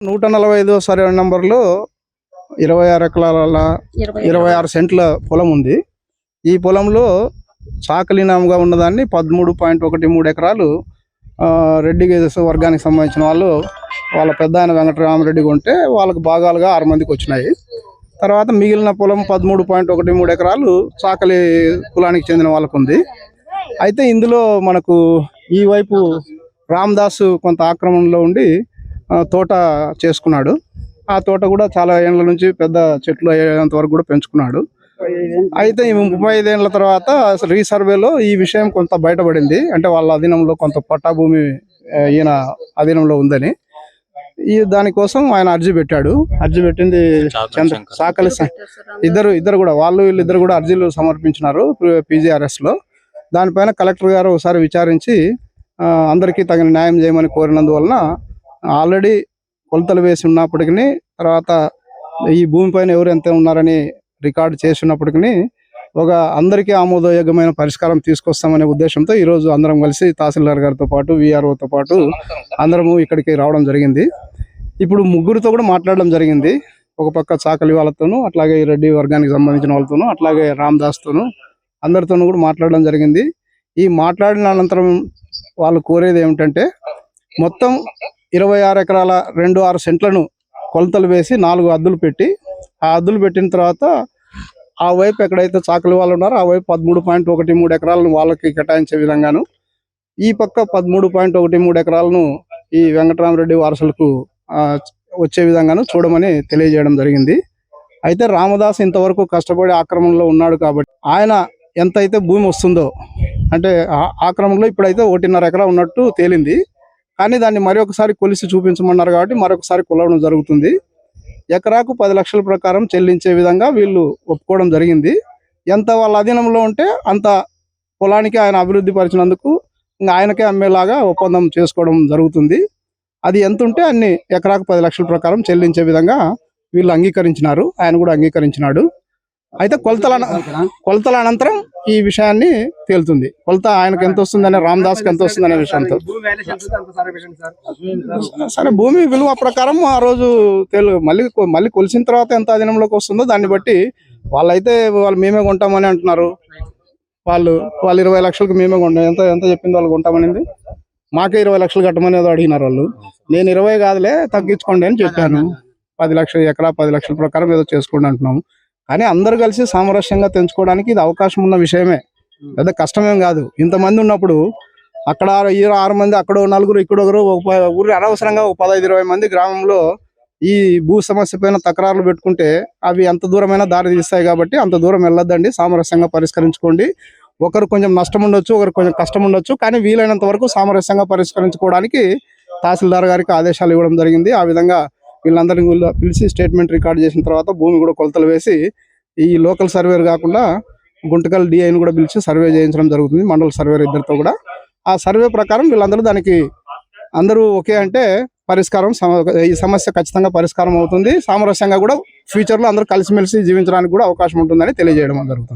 నూట నలభై ఐదో సర్వే నంబర్లో ఇరవై ఆరు ఎకరాల ఇరవై ఆరు. సెంట్ల పొలం ఉంది. ఈ పొలంలో చాకలీనాముగా ఉన్నదాన్ని పదమూడు పాయింట్ ఒకటి మూడు ఎకరాలు రెడ్డి గేదెస్ వర్గానికి సంబంధించిన వాళ్ళు వాళ్ళ పెద్ద ఆయన వెంకటరామరెడ్డి కొంటే వాళ్ళకు భాగాలుగా ఆరు మందికి వచ్చినాయి. తర్వాత మిగిలిన పొలం పదమూడు పాయింట్ ఒకటి మూడు ఎకరాలు చాకలి కులానికి చెందిన వాళ్ళకు ఉంది అయితే ఇందులో మనకు ఈ వైపు రామదాసు కొంత ఆక్రమణలో ఉండి తోట చేసుకున్నాడు. ఆ తోట కూడా చాలా ఏళ్ళ నుంచి పెద్ద చెట్లు అయ్యేంత వరకు కూడా పెంచుకున్నాడు. అయితే ఈ ముప్పై ఐదేళ్ళ తర్వాత అసలు రీసర్వేలో ఈ విషయం కొంత బయటపడింది. అంటే వాళ్ళ అధీనంలో కొంత పట్టా భూమి ఆ, ఈయన అధీనంలో ఉందని. ఈ దానికోసం ఆయన అర్జీ పెట్టాడు. అర్జీ పెట్టింది చంద్ర సాకలి ఇద్దరు ఇద్దరు కూడా వాళ్ళు వీళ్ళిద్దరు కూడా అర్జీలు సమర్పించినారు పీజీఆర్ఎస్లో దానిపైన కలెక్టర్ గారు ఒకసారి విచారించి అందరికీ తగిన న్యాయం చేయమని కోరినందువలన ఆల్రెడీ కొలతలు వేసి ఉన్నప్పటికీ తర్వాత ఈ భూమిపైన ఎవరు ఎంత ఉన్నారని రికార్డు చేసి ఉన్నప్పటికీ ఒక అందరికీ ఆమోదయోగ్యమైన పరిష్కారం తీసుకొస్తామనే ఉద్దేశంతో ఈ రోజు అందరం కలిసి తహసీల్దార్ గారితో పాటు విఆర్ఓతో పాటు అందరము ఇక్కడికి రావడం జరిగింది. ఇప్పుడు ముగ్గురితో కూడా మాట్లాడడం జరిగింది. ఒక పక్క చాకలి వాళ్ళతోనూ అట్లాగే ఈ రెడ్డి వర్గానికి సంబంధించిన వాళ్ళతోనూ అట్లాగే రామ్దాస్తోనూ అందరితోనూ కూడా మాట్లాడడం జరిగింది. ఈ మాట్లాడిన అనంతరం వాళ్ళు కోరేది ఏమిటంటే మొత్తం ఇరవై ఆరు ఎకరాల రెండు ఆరు సెంట్లను కొలతలు వేసి నాలుగు అద్దులు పెట్టి ఆ అద్దులు పెట్టిన తర్వాత ఆ వైపు ఎక్కడైతే చాకలి వాళ్ళు ఉన్నారో ఆ వైపు పదమూడు పాయింట్ ఒకటి మూడు ఎకరాలను వాళ్ళకి కేటాయించే విధంగాను ఈ పక్క పదమూడు పాయింట్ ఒకటి మూడు ఎకరాలను ఈ వెంకటరామరెడ్డి వారసులకు ఆ, వచ్చే విధంగాను చూడమని తెలియజేయడం జరిగింది. అయితే రామదాస్ ఇంతవరకు కష్టపడి ఆక్రమణలో ఉన్నాడు కాబట్టి ఆయన ఎంతైతే భూమి వస్తుందో అంటే ఆ- ఆక్రమణలో ఇప్పుడైతే ఒకటిన్నర ఎకరా ఉన్నట్టు తేలింది. కానీ దాన్ని మరి ఒకసారి కొలిసి చూపించమన్నారు కాబట్టి మరొకసారి కొలవడం జరుగుతుంది. ఎకరాకు పది లక్షల ప్రకారం చెల్లించే విధంగా వీళ్ళు ఒప్పుకోవడం జరిగింది. ఎంత వాళ్ళ అధీనంలో ఉంటే అంత పొలానికి ఆయన అభివృద్ధి పరిచినందుకు ఇంకా ఆయనకే అమ్మేలాగా ఒప్పందం చేసుకోవడం జరుగుతుంది. అది ఎంత ఉంటే అన్ని ఎకరాకు పది లక్షల ప్రకారం చెల్లించే విధంగా వీళ్ళు అంగీకరించినారు. ఆయన కూడా అంగీకరించినాడు. అయితే కొలతల అన- కొలతల అనంతరం ఈ విషయాన్ని తేలుతుంది. కొలత ఆయనకు ఎంత వస్తుందనే రామదాస్కి ఎంత వస్తుందనే విషయంతో. సరే భూమి విలువ ప్రకారం ఆ రోజు తేలు మళ్ళీ కొ- మళ్ళీ కొలిసిన తర్వాత ఎంత అధీనంలోకి వస్తుందో దాన్ని బట్టి వాళ్ళైతే వాళ్ళు మేమే కొంటామని అంటున్నారు. వాళ్ళు వాళ్ళు ఇరవై లక్షలకు మేమే కొంటాం ఎంత ఎంత చెప్పింది వాళ్ళు కొంటామనింది? మాకే ఇరవై లక్షలు కట్టమని ఏదో అడిగినారు వాళ్ళు. నేను ఇరవై కాదులే తగ్గించుకోండి అని చెప్పాను. పది లక్షలు ఎకరా పది లక్షల ప్రకారం ఏదో చేసుకోండి అంటున్నాము. కానీ అందరు కలిసి సామరస్యంగా తెంచుకోవడానికి ఇది అవకాశం ఉన్న విషయమే. పెద్ద కష్టమేం కాదు. ఇంతమంది ఉన్నప్పుడు అక్కడ ఆరు- ఈ ఆరు మంది అక్కడ నలుగురు ఇక్కడ ఒకరు ఒక ఊరి అనవసరంగా ఒక పదహైదు ఇరవై మంది గ్రామంలో ఈ భూ సమస్య పైన తకరారులు పెట్టుకుంటే అవి ఎంత దూరమైనా దారి తీస్తాయి కాబట్టి అంత దూరం వెళ్ళొద్దండి. సామరస్యంగా పరిష్కరించుకోండి. ఒకరు కొంచెం నష్టం ఉండొచ్చు ఒకరు కొంచెం కష్టం ఉండొచ్చు కానీ వీలైనంత వరకు సామరస్యంగా పరిష్కరించుకోవడానికి తహసీల్దార్ గారికి ఆదేశాలు ఇవ్వడం జరిగింది. ఆ విధంగా వీళ్ళందరినీ పిలిచి స్టేట్మెంట్ రికార్డ్ చేసిన తర్వాత భూమి కూడా కొలతలు వేసి ఈ లోకల్ సర్వేర్ కాకుండా గుంటకల్ డిఐని కూడా పిలిచి సర్వే చేయించడం జరుగుతుంది. మండల సర్వేర్ ఇద్దరితో కూడా. ఆ సర్వే ప్రకారం వీళ్ళందరూ దానికి అందరూ ఓకే అంటే పరిష్కారం ఈ సమస్య ఖచ్చితంగా పరిష్కారం అవుతుంది. సామరస్యంగా కూడా ఫ్యూచర్లో అందరూ కలిసిమెలిసి జీవించడానికి కూడా అవకాశం ఉంటుందని తెలియజేయడం జరుగుతుంది.